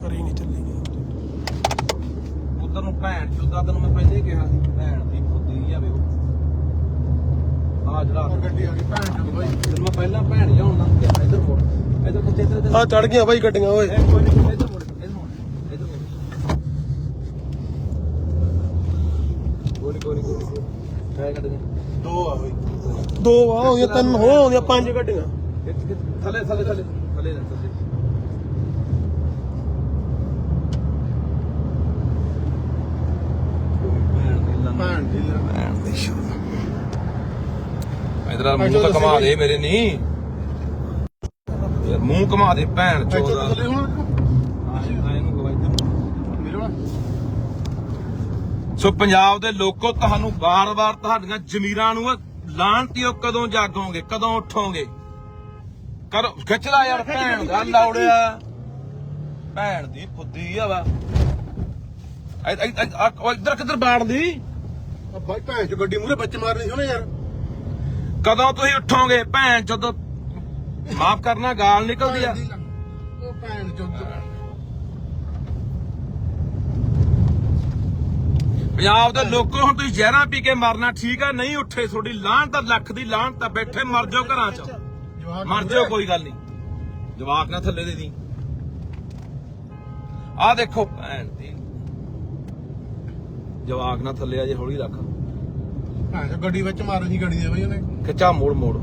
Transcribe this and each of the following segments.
ਨਹੀਂ ਚੱਲੀ ਗਿਆ ਉਧਰ ਨੂੰ ਭੈਣ ਚੋਦਾ ਤੈਨੂੰ ਮੈਂ ਪਹਿਲੇ ਹੀ ਕਿਹਾ ਸੀ ਭੈਣ ਦੀ ਫੁੱਦੀ ਆ ਵੇ ਆ ਜਿਹੜਾ ਗੱਡੀ ਆ ਗਈ ਭੈਣ ਚੋਦ ਬਾਈ। ਤੈਨੂੰ ਮੈਂ ਪਹਿਲਾਂ ਭੈਣ ਲਿਆਉਣ ਲੱਗ ਗਿਆ ਇੱਧਰ ਮੋੜ। ਇੱਧਰ ਕਿੱਥੇ ਇੱਧਰ ਇੱਧਰ ਆ ਚੜ ਗਈਆਂ ਬਾਈ ਗੱਡੀਆਂ ਓਏ। ਕੋਈ ਨਹੀਂ ਇੱਧਰ ਮੋੜ ਇੱਧਰ ਮੋੜ ਇੱਧਰ ਮੋੜ। ਕੋਈ ਕੋਈ ਕੋਈ। ਟਾਇਰ ਕੱਢ ਦੇ ਆ ਬਾਈ। ਦੋ ਆ ਹੋਈਆਂ ਤਿੰਨ ਹੋ ਆਉਂਦੀਆਂ ਪੰਜ ਗੱਡੀਆਂ। ਥੱਲੇ ਥੱਲੇ ਥੱਲੇ। ਥੱਲੇ ਥੱਲੇ। ਭੈਣ ਦੀ ਭੈਣ ਦੀ ਲੈ। ਭੈਣ ਦੀ ਸ਼ੋ ਇਧਰ ਮੂੰਹ ਤਾਂ ਘਮਾ ਦੇ ਮੇਰੇ ਨਹੀਂ ਯਾਰ ਮੂੰਹ ਘਮਾ ਦੇ ਭੈਣ ਚੋਦਾ ਸੋ ਪੰਜਾਬ ਦੇ ਲੋਕੋ ਤੁਹਾਨੂੰ ਬਾਰ-ਬਾਰ ਤੁਹਾਡੀਆਂ ਜ਼ਮੀਰਾਂ ਨੂੰ ਲਾਂਟਿਓ ਕਦੋਂ ਜਾਗੋਗੇ ਕਦੋਂ ਉਠੋਗੇ? ਕਰੋ ਖਿੱਚ ਲਾ ਯਾਰ ਭੈਣ ਦਾ ਲੌੜਿਆ ਭੈਣ ਦੀ ਫੁੱਦੀ ਆ ਵਾ। ਇੱਧਰ ਕਿੱਧਰ ਬਾੜਦੀ ਆ ਬਾਈ ਭੈਣ ਚ ਗੱਡੀ ਮੂਰੇ ਬੱਚੇ ਮਾਰਨੇ ਸੀ ਉਹਨੇ ਯਾਰ। ਕਦੋਂ ਤੁਸੀਂ ਉਠੋਗੇ ਭੈਣ ਜਦੋਂ ਮਾਫ ਕਰਨਾ ਗਾਲ ਨਿਕਲਦੀ ਆ। ਉਹ ਭੈਣ ਚੋਦ। ਪੰਜਾਬ ਦੇ ਲੋਕੋ ਹੁਣ ਤੁਸੀਂ ਜ਼ਹਿਰਾਂ ਪੀ ਕੇ ਮਰਨਾ ਠੀਕ ਆ ਨਹੀਂ ਉੱਠੇ ਤੁਹਾਡੀ ਲਾਹਣ ਤਾਂ ਲੱਖ ਦੀ ਲਾਹਣ ਤਾਂ ਬੈਠੇ ਮਰ ਜਾਓ ਘਰਾਂ 'ਚ। ਮਰ ਜਾਓ ਕੋਈ ਗੱਲ ਨਹੀਂ। ਜਵਾਕ ਨਾ ਥੱਲੇ ਦੇ ਦੀ। ਆ ਦੇਖੋ ਭੈਣ ਦੀ ਜਵਾਕ ਨਾ ਥੱਲੇ ਆ ਜੇ ਹੌਲੀ ਰੱਖ। ਚ ਗੱਡੀ ਵਿੱਚ ਮਾਰਨੀ ਸੀ ਗੱਡੀ ਦੇ ਬਾਈ ਉਹਨੇ। ਖਿੱਚਾ ਮੋੜ ਮੋੜ।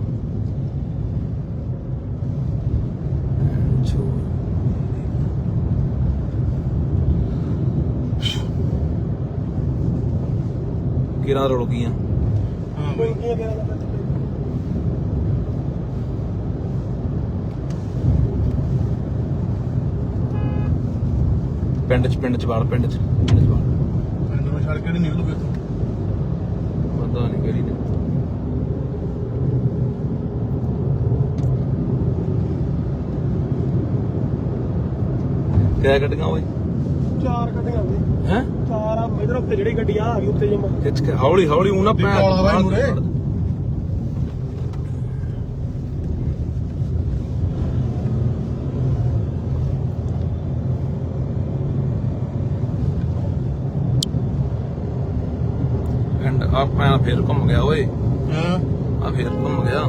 ਕਿਰਾਂ ਰੁਲ ਗਈਆਂ। ਹਾਂ ਬਾਈ। ਪਿੰਡ ਚ ਪਿੰਡ ਚ ਵਾਲ ਪਿੰਡ ਚ। ਪਿੰਡ ਚ ਵਾਲ ਪਿੰਡ ਨੂੰ ਛੱਡ ਕੇ ਨਹੀਂ ਨਿਕਲੂਗੇ ਇੱਥੋਂ ਪਤਾ ਨਹੀਂ ਕਿਹੜੀ ਨੇ। ਕਿਆ ਕੱਢੀਆਂ ਓਏ? ਚਾਰ ਗੱਡੀਆਂ ਬਈ ਹੈ? ਚਾਰ ਆ ਇਧਰ ਉੱਤੇ ਜਿਹੜੀ ਗੱਡੀ ਆ ਆ ਗਈ ਉੱਤੇ ਜਮਾ। ਖਿੱਚ ਕੇ ਹੌਲੀ ਹੌਲੀ ਉਹ ਨਾ ਵੀ ਭੈਣ ਕਾਲਾ ਬਾਈ ਮੂਹਰੇ। ਪਿੰਡ ਆ ਪੈਣਾ ਫੇਰ ਘੁੰਮ ਗਿਆ ਓਏ। ਹਾਂ। ਆ ਫੇਰ ਘੁੰਮ ਗਿਆ।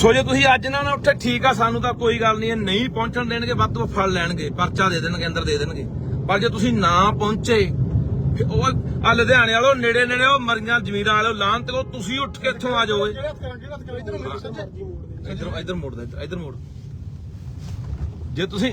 ਸੋ ਜੇ ਤੁਸੀਂ ਅੱਜ ਨਾ ਨਾ ਉੱਠੇ ਠੀਕ ਆ ਸਾਨੂੰ ਤਾਂ ਕੋਈ ਗੱਲ ਨਹੀਂ ਨਹੀਂ ਪਹੁੰਚਣ ਦੇਣਗੇ ਵੱਧ ਤੋਂ ਫੜ ਲੈਣਗੇ ਪਰਚਾ ਦੇ ਦੇਣਗੇ ਅੰਦਰ ਦੇ ਦੇਣਗੇ। ਪਰ ਜੇ ਤੁਸੀਂ ਨਾ ਪਹੁੰਚੇ ਉਹ ਆ ਲੁਧਿਆਣੇ ਵਾਲੋ ਨੇੜੇ ਨੇੜੇ ਉਹ ਮਰੀਆਂ ਜ਼ਮੀਰਾਂ ਵਾਲੋ ਲਾਹਨ ਤੇ ਤੁਸੀਂ ਉੱਠ ਕੇ ਇੱਥੋਂ ਆ ਜਾਓ ਇਧਰ ਇੱਧਰ ਮੋੜ ਦੇ ਇੱਧਰ ਮੋੜ। ਜੇ ਤੁਸੀਂ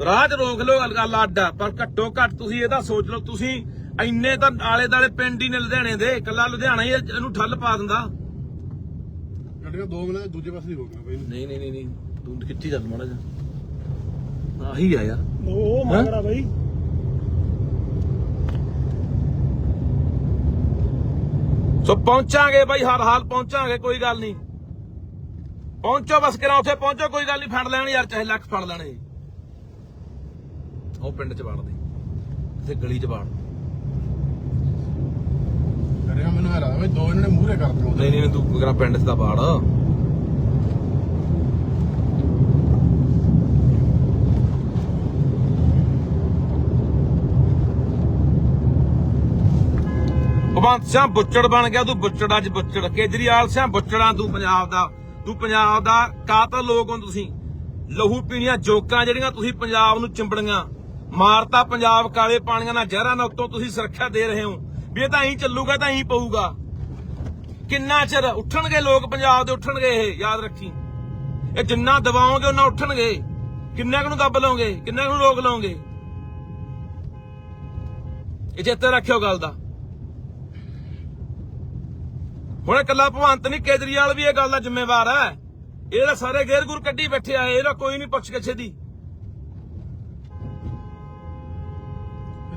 ਰਾਹ 'ਚ ਰੋਕ ਲਓ ਗੱਲ ਅੱਡ ਆ ਪਰ ਘੱਟੋ ਘੱਟ ਤੁਸੀਂ ਇਹਦਾ ਸੋਚ ਲਓ ਤੁਸੀਂ ਇੰਨੇ ਤਾਂ ਆਲੇ ਦਾਲੇ ਪਿੰਡ ਹੀ ਨੇ ਲੁਧਿਆਣੇ ਦੇ ਇਕੱਲਾ ਲੁਧਿਆਣਾ ਹੀ ਇਹਨੂੰ ਠੱਲ ਪਾ ਦਿੰਦਾ। ਗੱਡੀਆਂ ਦੋ ਮਿੰਟ ਦੂਜੇ ਪਾਸੇ ਹੀ ਰੋਕਣਾ ਬਾਈ। ਨਹੀਂ ਨਹੀਂ ਨਹੀਂ ਨਹੀਂ ਤੂੰ ਕਿੱਥੇ ਚੱਲ ਮਾੜਾ ਜਾ ਆਹੀ ਆ ਯਾਰ। ਉਹ ਮੰਗਣਾ ਬਈ। ਸੋ ਪਹੁੰਚਾਂਗੇ ਬਾਈ ਹਰ ਹਾਲ ਪਹੁੰਚਾਂਗੇ ਕੋਈ ਗੱਲ ਨਹੀਂ। ਪਹੁੰਚੋ ਬਸ ਕਿਰਾ ਉੱਥੇ ਪਹੁੰਚੋ ਕੋਈ ਗੱਲ ਨਹੀਂ ਫੜ ਲੈਣ ਯਾਰ ਚਾਹੇ ਲੱਖ ਫੜ ਲੈਣੇ ਉਹ ਪਿੰਡ ਚ ਵੜਦੇ। ਇੱਥੇ ਗਲੀ ਚ ਵੜ ਕਰਿਆ ਮੈਨੂੰ ਹੈਰਾ ਬਈ ਦੋ ਇਹਨਾਂ ਨੇ ਮੂਹਰੇ ਕਰ ਦਿੱਤੇ ਨਹੀਂ ਨਹੀਂ ਤੂੰ ਕਿਹੜਾ ਪਿੰਡ ਚ ਤਾਂ ਵੜ। ਭਗਵੰਤ ਸਿੰਘ ਬੁੱਚੜ ਬਣ ਗਿਆ ਤੂੰ ਬੁੱਚੜ ਅੱਜ ਬੁੱਚੜ। ਕੇਜਰੀਵਾਲ ਸਿੰਘ ਬੁੱਚੜਾਂ ਤੂੰ ਪੰਜਾਬ ਦਾ ਤੂੰ ਪੰਜਾਬ ਦਾ ਕਾਤਲ ਲੋਕ ਹੋ ਤੁਸੀਂ। ਲਹੂ ਪੀਣੀਆਂ ਜੋਕਾਂ ਜਿਹੜੀਆਂ ਤੁਸੀਂ ਪੰਜਾਬ ਨੂੰ ਚਿੰਬੜੀਆਂ। ਮਾਰਤਾ ਪੰਜਾਬ ਕਾਲੇ ਪਾਣੀਆਂ ਨਾਲ ਜ਼ਹਿਰਾਂ ਨਾਲ ਉੱਤੋਂ ਤੁਸੀਂ ਸੁਰੱਖਿਆ ਦੇ ਰਹੇ ਹੋ। ਵੀ ਇਹ ਤਾਂ ਐਂ ਚੱਲੂਗਾ ਤਾਂ ਐਂ ਪਊਗਾ। ਕਿੰਨਾ ਚਿਰ ਉੱਠਣਗੇ ਲੋਕ ਪੰਜਾਬ ਦੇ, ਉੱਠਣਗੇ ਇਹ, ਯਾਦ ਰੱਖੀ। ਇਹ ਜਿੰਨਾ ਦਬਾਓਗੇ, ਉਹਨਾਂ ਉੱਠਣਗੇ। ਕਿੰਨੇ ਕੁ ਨੂੰ ਦੱਬ ਲਓਗੇ, ਕਿੰਨਾ ਕੁ ਨੂੰ ਰੋਕ ਲਓਗੇ? ਇਹ ਚੇਤੇ ਰੱਖਿਓ ਗੱਲ ਦਾ। ਹੁਣ ਇਕੱਲਾ ਭਵੰਤ ਨਹੀਂ ਕੇਜਰੀਵਾਲ ਵੀ ਇਹ ਗੱਲ ਦਾ ਜ਼ਿੰਮੇਵਾਰ ਹੈ। ਇਹਦਾ ਸਾਰੇ ਗੇਰ-ਗੁਰ ਕੱਢੀ ਬੈਠੇ ਆ, ਇਹਦਾ ਕੋਈ ਨਹੀਂ ਪੁੱਛ ਗਿੱਛ ਦੀ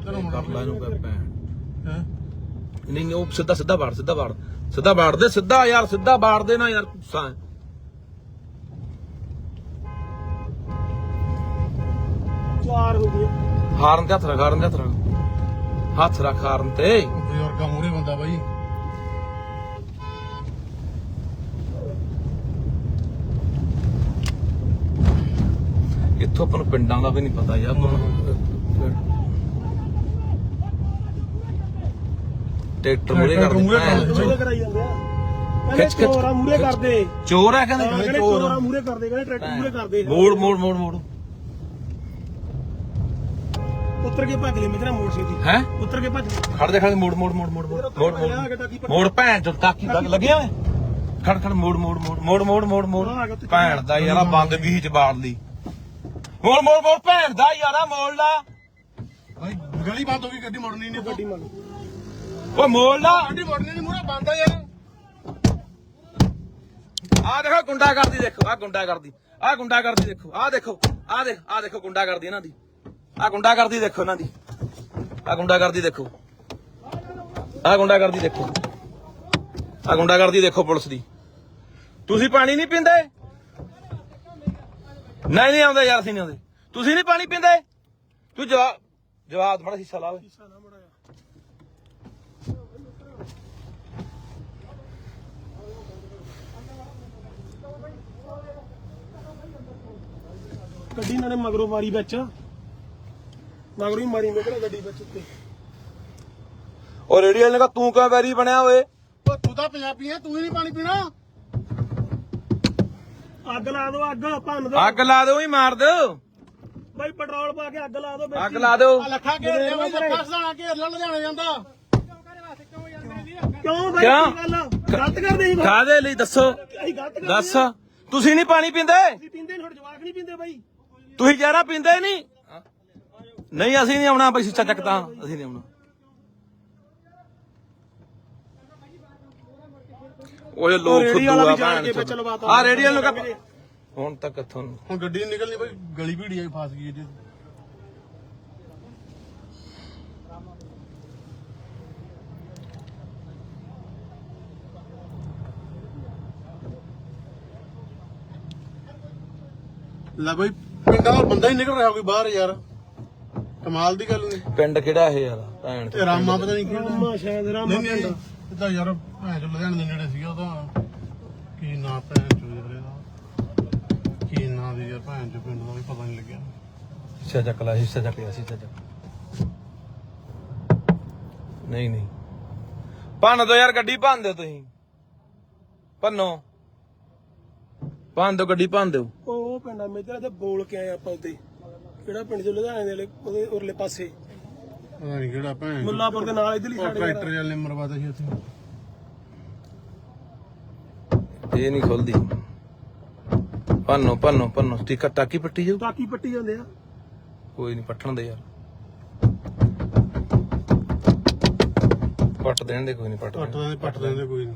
ਹੈ? ਨਹੀਂ ਨਹੀਂ ਉਹ ਸਿੱਧਾ ਸਿੱਧਾ ਬਾੜ ਸਿੱਧਾ ਬਾੜ। ਸਿੱਧਾ ਬਾੜ ਦੇ ਸਿੱਧਾ ਯਾਰ ਸਿੱਧਾ ਬਾੜ ਦੇ ਨਾ ਯਾਰ ਗੁੱਸਾ ਹੈ। ਚਾਰ ਹੋ ਗਏ। ਹਾਰਨ ਤੇ ਹੱਥ ਰੱਖ ਹਾਰਨ ਤੇ ਹੱਥ ਰੱਖ। ਹੱਥ ਰੱਖ ਹਾਰਨ ਤੇ। ਬਜ਼ੁਰਗਾਂ ਮੂਰੇ ਬੰਦਾ ਬਾਈ। ਇੱਥੋਂ ਆਪਾਂ ਨੂੰ ਪਿੰਡਾਂ ਦਾ ਵੀ ਨਹੀਂ ਪਤਾ ਯਾਰ ਹੁਣ ਟਰੈਕਟਰ ਮੂਰੇ ਕਰ ਦਿੱਤਾ ਮੂਰੇ ਕਰਾਈ ਜਾਂਦੇ ਆ ਕਹਿੰਦੇ ਖਿੱਚ, ਖਿੱਚ, ਚੋਰਾ ਮੂਰੇ ਕਰਦੇ ਚੋਰ ਹੈ ਕਹਿੰਦੇ ਕਹਿੰਦੇ ਚੋਰਾ ਮੂਰੇ ਕਰਦੇ ਕਹਿੰਦੇ ਟਰੈਕਟਰ ਮੂਰੇ ਕਰਦੇ ਮੋੜ ਮੋੜ ਮੋੜ ਮੋੜ ਉੱਤਰ ਕੇ ਭੱਜ ਲੈ ਮੇਰਾ ਮੋੜ ਛੇਤੀ ਹੈ ਉੱਤਰ ਕੇ ਭੱਜ ਖੜ ਦੇ ਖੜ ਦੇ, ਮੋੜ ਮੋੜ ਮੋੜ ਮੋੜ ਮੋੜ ਮੋੜ ਮੋੜ ਮੋੜ ਭੈਣ ਚੋਂ ਤਾਕੀ ਲੱਗ ਲੱਗਿਆ ਖੜ ਖੜ ਮੋੜ ਮੋੜ ਮੋੜ ਮੋੜ ਮੋੜ ਮੋੜ ਮੋੜ ਆ। ਭੈਣ ਦਾ ਯਾਰਾ ਬੰਦ ਵੀ ਚ ਬਾੜ ਲਈ ਮੋੜ ਮੋੜ ਮੋੜ ਭੈਣ ਦਾ ਯਾਰਾ ਮੋੜ ਲਾ ਗਲੀ ਬੰਦ ਹੋ ਗਈ ਗੱਡੀ ਮੁੜਨੀ ਨਹੀਂ ਗੱਡੀ ਮੰਨ ਓਏ ਮੋੜ ਲਾ ਗੱਡੀ ਮੁੜਨੀ ਨਹੀਂ ਮੂਰੇ ਬੰਦ ਆ ਯਾਰ। ਆ ਦੇਖੋ ਗੁੰਡਾ ਕਰਦੀ ਦੇਖੋ ਆ ਗੁੰਡਾ ਕਰਦੀ ਆ ਗੁੰਡਾ ਕਰਦੀ ਦੇਖੋ ਆ ਦੇਖੋ ਆ ਦੇਖ ਆ ਦੇਖੋ ਗੁੰਡਾ ਕਰਦੀ ਇਹਨਾਂ ਦੀ। ਆ ਗੁੰਡਾ ਕਰਦੀ ਦੇਖੋ ਇਹਨਾਂ ਦੀ। ਆ ਗੁੰਡਾ ਕਰਦੀ ਦੇਖੋ। ਆ ਗੁੰਡਾ ਕਰਦੀ ਦੇਖੋ। ਆ ਗੁੰਡਾ ਕਰਦੀ ਦੇਖੋ ਪੁਲਿਸ ਦੀ। ਤੁਸੀਂ ਪਾਣੀ ਨਹੀਂ ਪੀਂਦੇ? ਨਹੀਂ ਨਹੀਂ ਆਉਂਦੇ ਯਾਰ, ਅਸੀਂ ਨਹੀਂ ਆਉਂਦੇ। ਤੁਸੀਂ ਨਹੀਂ ਪਾਣੀ ਪੀਂਦੇ? ਤੂੰ ਜਵਾਬ ਜਵਾਬ ਬੜਾ ਹਿੱਸਾ ਲਾ ਓਏ ਗੱਡੀ ਇਹਨਾਂ ਨੇ ਮਗਰੋਂ ਮਾਰੀ ਵਿੱਚ। ਮਗਰੋਂ ਹੀ ਮਾਰੀ ਮੇਰਾ ਗੱਡੀ ਵਿੱਚ ਉੱਤੇ। ਉਹ ਰੇਡੀਅਲ ਨੇ ਕਹਾ ਤੂੰ ਕਿਉਂ ਵੈਰੀ ਬਣਿਆ ਓਏ? ਓ ਤੂੰ ਤਾਂ ਪੰਜਾਬੀ ਆ ਤੂੰ ਹੀ ਨਹੀਂ ਪਾਣੀ ਪੀਣਾ। ਅੱਗ ਲਾ ਦਿਓ ਅੱਗ ਭੰਨ ਦਿਓ। ਅੱਗ ਲਾ ਦਿਓ ਹੀ ਮਾਰ ਦਿਓ। ਬਾਈ ਪੈਟਰੋਲ ਪਾ ਕੇ ਅੱਗ ਲਾ ਦਿਓ ਵਿੱਚ ਅੱਗ ਲਾ ਦਿਓ। ਆ ਲੱਖਾ ਘੇਰ ਲਿਆ ਬਾਈ ਲੱਖਾ ਸਦਾਣਾ ਘੇਰ ਲੈ ਲੁਧਿਆਣਾ ਜਾਂਦਾ। ਕਿਉਂ ਬਾਈ? ਕਿਉਂ? ਕੀ ਗੱਲ ਆ? ਗਲਤ ਕਰਦੇ ਸੀ ਕਾਦੇ ਲਈ? ਦੱਸੋ। ਅਸੀਂ ਗਲਤ ਕਰਦੇ ਦੱਸ। ਤੁਸੀਂ ਨਹੀਂ ਪਾਣੀ ਪੀਂਦੇ? ਅਸੀਂ ਪੀਂਦੇ ਨਹੀਂ ਜਵਾਕ ਨਹੀਂ ਪੀਂਦੇ ਬਾਈ। ਤੁਸੀਂ ਜ਼ਹਿਰਾ ਪੀਂਦੇ ਨਹੀਂ? ਨਹੀਂ ਅਸੀਂ ਨਹੀਂ ਆਉਣਾ ਬਈ ਸਿੱਚਾ ਚੱਕ ਤਾਂ ਅਸੀਂ ਨਹੀਂ ਆਉਣਾ। ਓਏ ਲੋਕ ਰੇਹੜੀ ਵਾਲਾ ਫੁੱਦੂ ਆ ਵੀ ਜਾਣ ਭੈਣ ਕੇ ਵਿੱਚ ਲਵਾਤਾ ਆ ਰੇਡੀਅਲ ਨੂੰ ਕਹ ਹੁਣ ਤੱਕ ਕਿੱਥੋਂ ਨੂੰ? ਹੁਣ ਗੱਡੀ ਨਿਕਲਣੀ ਬਾਈ ਗਲੀ ਭੀੜੀ ਆ ਫਸ ਗਈ ਜੀ ਲੈ ਬਾਈ ਪਿੰਡਾਂ ਦਾ ਬੰਦਾ ਹੀ ਨਿਕਲ ਰਿਹਾ ਕੋਈ ਬਾਹਰ ਯਾਰ। ਕਮਾਲ ਦੀ ਗੱਲ ਨਹੀਂ। ਪਿੰਡ ਕਿਹੜਾ ਇਹ ਯਾਰ? ਭੈਣ ਤੇ ਰਾਮਾ ਪਤਾ ਨਹੀਂ ਕਿਹੜਾ। ਰਾਮਾ ਸ਼ਾਇਦ ਰਾਮਾ ਨਹੀਂ ਨਹੀਂ ਪਿੰਡ। ਇਹ ਤਾਂ ਯਾਰ ਭੈਣ ਚੋ ਲੁਧਿਆਣੇ ਦੇ ਨੇੜੇ ਸੀਗਾ ਉਹਦਾ ਕੀ ਨਾਂ ਭੈਣ ਚੋ ਯਾਰ ਇਹਦਾ? ਕੀ ਨਾਂ ਦੀ ਯਾਰ ਭੈਣ ਚੋ ਪਿੰਡ ਦਾ ਵੀ ਪਤਾ ਨਹੀਂ ਲੱਗਿਆ। ਸਿੱਚਾ ਚੱਕ ਲੈ ਸਿੱਚਾ ਚੱਕ ਲਿਆ ਸਿੱਚਾ ਚੱਕ। ਨਹੀਂ ਨਹੀਂ। ਭੰਨ ਦੋ ਯਾਰ ਗੱਡੀ ਭੰਨ ਦਿਓ ਤੁਸੀਂ। ਭੰਨੋ। ਭੰਨ ਦਿਓ ਗੱਡੀ ਭੰਨ ਦਿਓ। ਉਹ ਪਿੰਡ ਆ ਮੇਜਰ ਤੇ ਬੋਲ ਕੇ ਆਏ ਆਪਾਂ ਉੱਤੇ ਕਿਹੜਾ ਪਿੰਡ ਚ ਲੁਧਿਆਣੇ ਦੇ ਵਾਲੇ- ਉਹਦੇ ਉਰਲੇ ਪਾਸੇ। ਪਤਾ ਨਹੀਂ ਕਿਹੜਾ ਭੈਣ। ਮੁੱਲਾਪੁਰ ਦੇ ਨਾਲ ਇਧਰਲੀ ਉਹ ਸਾਈਡ ਟਰੈਕਟਰ ਵਾਲੇ ਨੇ ਮਰਵਾਤਾ ਸੀ ਉੱਥੇ। ਇਹ ਨਹੀਂ ਖੁੱਲਦੀ। ਭੰਨੋ ਭੰਨੋ ਭੰਨੋ। ਸਟicker ਟਾਕੀ ਪੱਟੀ ਜਾਊ? ਟਾਕੀ ਪੱਟੀ ਜਾਂਦੇ ਆ। ਕੋਈ ਨਹੀਂ ਪੱਟਣ ਦੇ ਯਾਰ। ਪੱਟ ਦੇਣ ਦੇ ਕੋਈ ਨਹੀਂ ਪੱਟ ਪੱਟ ਦੇਣ ਦਿੰਦੇ ਪੱਟ ਦਿੰਦੇ ਕੋਈ ਨਹੀਂ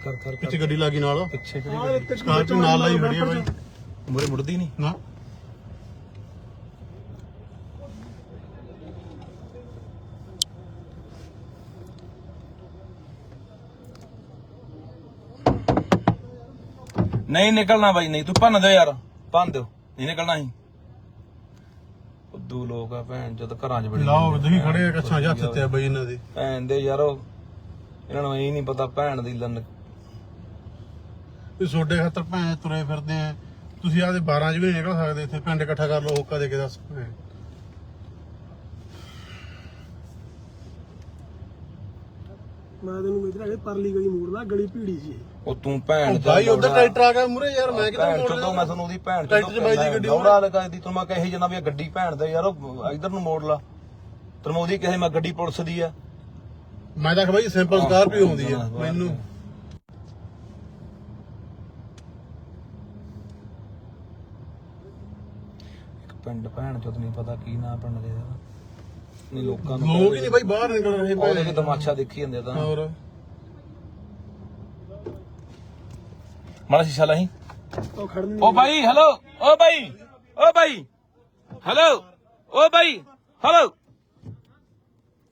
ਕਰ ਕਰ ਕਰ ਕਰ ਪਿੱਛੇ ਗੱਡੀ ਲੱਗੀ ਨਾਲ। ਪਿੱਛੇ ਸਕਾਰਪੀਓ ਨਾਲ ਲਾਈ ਖੜੀ ਆ ਬਾਈ। ਮੁਰੇ ਮੁੜਦੀ ਨਹੀਂ ਨਾ। ਨਹੀਂ ਨਿਕਲਣਾ ਬਾਈ ਨਹੀਂ ਤੂੰ ਭੰਨ ਦਿਓ ਯਾਰ ਭੰਨ ਦਿਓ ਨਹੀਂ ਨਿਕਲਣਾ ਸੀ ਉਦੋਂ ਲੋਕ ਆ ਭੈਣ ਜਦ ਘਰਾਂ 'ਚ ਬੜੇ ਲਾਓ ਤੁਸੀਂ ਖੜੇ ਆ ਕੱਛਾਂ ਹੱਥ ਤੇ ਆ ਬਈ ਇਹਨਾਂ ਦੇ। ਭੈਣ ਦੇ ਯਾਰੋ ਇਹਨਾਂ ਨੂੰ ਇਹ ਨਹੀਂ ਪਤਾ ਭੈਣ ਦੀ ਲੰਨ ਇਹ ਛੋਡੇ ਖਾਤਰ ਭੈਣ ਤੁਰੇ ਫਿਰਦੇ ਆ। ਤੁਸੀਂ ਆਦੇ 12 ਚ ਵੀ ਨਹੀਂ ਨਿਕਲ ਸਕਦੇ ਇੱਥੇ ਪਿੰਡ ਇਕੱਠਾ ਕਰ ਲਓ ਹੋਕਾ ਦੇ ਕੇ ਦੱਸ ਭੈਣ। ਮੈਂ ਤੈਨੂੰ ਇਧਰ ਆਗੇ ਪਰਲੀ ਗਲੀ ਮੋੜਦਾ ਗਲੀ ਭੀੜੀ ਸੀ। ਉਹ ਤੂੰ ਭੈਣ ਉਹ ਭਾਈ ਉਧਰ ਟਰੈਕਟਰ ਆ ਗਿਆ ਮੂਰੇ ਯਾਰ ਮੈਂ ਕਿਤੇ ਮੋੜ ਮੈਂ ਤੁਹਾਨੂੰ ਉਹਦੀ ਭੈਣ ਟਰੈਕਟਰ 'ਚ ਬਾਈ ਦੀ ਗੱਡੀ ਦੌੜਾ ਲਗਾਈ ਦੀ ਤੂੰ ਮੈਂ ਕਹੇ ਜਨਾ ਵੀ ਇਹ ਗੱਡੀ ਭੈਣ ਦੇ ਯਾਰ ਉਹ ਇਧਰ ਨੂੰ ਮੋੜ ਲਾ। ਤੈਨੂੰ ਮੈਂ ਉਹਦੀ ਕਹੇ ਮੈਂ ਗੱਡੀ ਪੁਲਿਸ ਦੀ ਆ। ਮੈਂ ਤਾਂ ਭਾਈ ਸਿੰਪਲ ਸਕਾਰਪੀਓ ਹੁੰਦੀ ਆ ਮੈਨੂੰ। ਪਿੰਡ ਭੈਣ ਚੋਦ ਨਹੀਂ ਪਤਾ ਕੀ ਨਾਂ ਪਿੰਡ ਦੇ ਦਾ ਨਹੀਂ ਲੋਕਾਂ ਨੂੰ ਲੋਕ ਹੀ ਨਹੀਂ ਭਾਈ ਬਾਹਰ ਨਿਕਲ ਰਹੇ ਉਹਦੇ ਭਾਈ ਚ ਤਮਾਸ਼ਾ ਦੇਖੀ ਜਾਂਦੇ ਤਾਂ। ਹੋਰ। ਮਾੜਾ ਸ਼ੀਸ਼ਾ ਲਾਹੀਂ। ਉਹ ਖੜਨ ਓ ਬਾਈ ਹੈਲੋ ਓ ਬਾਈ ਓ ਬਾਈ ਹੈਲੋ ਓ ਬਾਈ ਹੈਲੋ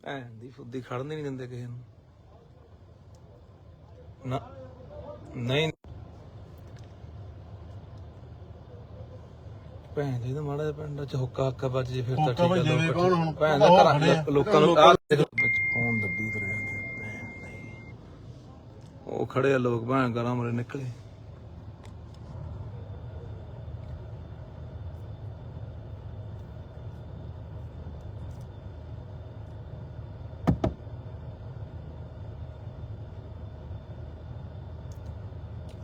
ਐਂ ਦੀ ਫੁੱਦੀ ਖੜਨ ਨਹੀਂ ਦਿੰਦੇ ਕਿਸੇ ਨੂੰ। ਨਾ ਨਹੀਂ। ਭੈਣ ਜੀ ਦਾ ਮਾੜਾ ਜਿਹਾ ਪਿੰਡ ਚ ਹੁੱਕਾ ਹੱਕਾ ਵੱਜ ਜੇ ਫਿਰ ਤਾਂ ਠੀਕ ਆ ਜਾਵੇ, ਲੋਕ ਕੌਣ ਹੁਣ? ਭੈਣ ਦਾ ਘਰਾਂ ਲੋਕਾਂ ਨੂੰ ਆਹ ਦੇਖੋ ਵਿੱਚ ਫੋਨ ਦੱਬੀ ਤੁਰ ਜਾਂਦੇ। ਉਹ ਖੜੇ ਆ ਲੋਕ ਭੈਣ ਘਰਾਂ ਮਰੇ ਨਿਕਲੇ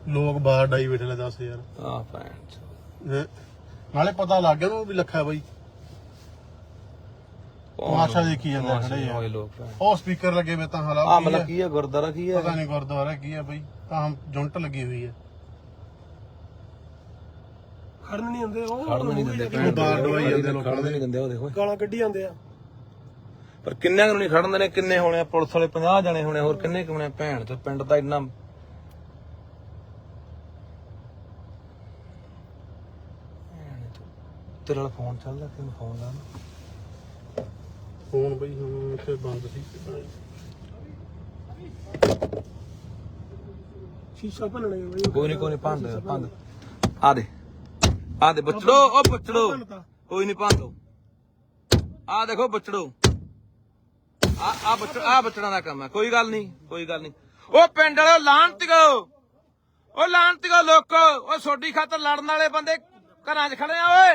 ਲੋਕ ਬਾਹਰ ਡਾਈ ਬੈਠੇ ਲੈ ਦੱਸ ਯਾਰ ਆ ਭੈਣ ਚ ਹੈਂ। ਨਾਲੇ ਪਤਾ ਲੱਗ ਗਿਆ ਉਹਨੂੰ ਵੀ ਲੱਖਾ ਬਾਈ। ਤਮਾਸ਼ਾ ਦੇਖੀ ਜਾਂਦੇ ਆ ਖੜੇ ਆ। ਲੋਕ ਉਹ ਸਪੀਕਰ ਲੱਗੇ ਵੇ ਤਾਂ ਆ ਹਾਲਾ ਮਤਲਬ ਕੀ ਹੈ ਗੁਰਦਾਰਾ ਕੀ ਹੈ ਪਤਾ ਨਹੀਂ ਗੁਰਦੁਆਰਾ ਕੀ ਆ ਬਈ। ਤਾਂ ਜੁੰਟ ਲੱਗੀ ਹੋਈ ਆ। ਖੜਨ ਨਹੀਂ ਦਿੰਦੇ ਉਹ। ਖੜਨ ਨਹੀਂ ਦਿੰਦੇ ਭੈਣ ਬਾਹਰ ਡਵਾਈ ਜਾਂਦੇ ਲੋਕਾਂ। ਖੜਨ ਨਹੀਂ ਦਿੰਦੇ ਉਹ ਦੇਖੋ। ਗਾਲਾਂ ਕੱਢੀ ਜਾਂਦੇ ਆ। ਪਰ ਕਿੰਨਿਆਂ ਨੂੰ ਨਹੀਂ ਖੜਨ ਨੇ ਕਿੰਨੇ ਹੋਣੇ ਆ? ਪੁਲਿਸ ਵਾਲੇ 50 ਜਣੇ ਹੋਣੇ ਹੋਰ ਕਿੰਨੇ ਕੁ ਹੋਣੇ ਆ? ਭੈਣ ਤੇ ਪਿੰਡ ਤਾਂ ਇੰਨਾ ਭੈਣ ਚੋ। ਤੇਰੇ ਨਾਲ ਫੋਨ ਚੱਲਦਾ ਤੈਨੂੰ ਫੋਨ ਲਾ। ਫੋਨ ਬਈ ਹੁਣ ਇੱਥੇ ਬੰਦ ਸੀ। ਸ਼ੀਸ਼ਾ ਭੰਨਣੇ ਬਈ। ਕੋਈ ਨਹੀਂ ਕੋਈ ਨਹੀਂ ਭੰਦ ਭੰਦ ਆ ਦੇ ਆ ਦੇ ਬੱਚੜੋ ਉਹ ਬੱਚੜੋ। ਕੋਈ ਨਹੀਂ ਭੰਦੋ ਆ ਦੇਖੋ ਬੱਚੜੋ। ਆ ਆ ਬੱਚੜ ਆ ਬੱਚੜਾਂ ਦਾ ਕੰਮ ਹੈ ਕੋਈ ਗੱਲ ਨਹੀਂ ਕੋਈ ਗੱਲ ਨਹੀਂ ਉਹ ਪਿੰਡ ਵਾਲੋ ਲਾਂਤਿਓ ਉਹ ਲਾਂਤਿਓ ਲੋਕੋ। ਉਹ ਛੋਡੀ ਖਾਤਰ ਲੜਨ ਵਾਲੇ ਬੰਦੇ ਘਰਾਂ 'ਚ ਖੜੇ ਆ ਓਏ।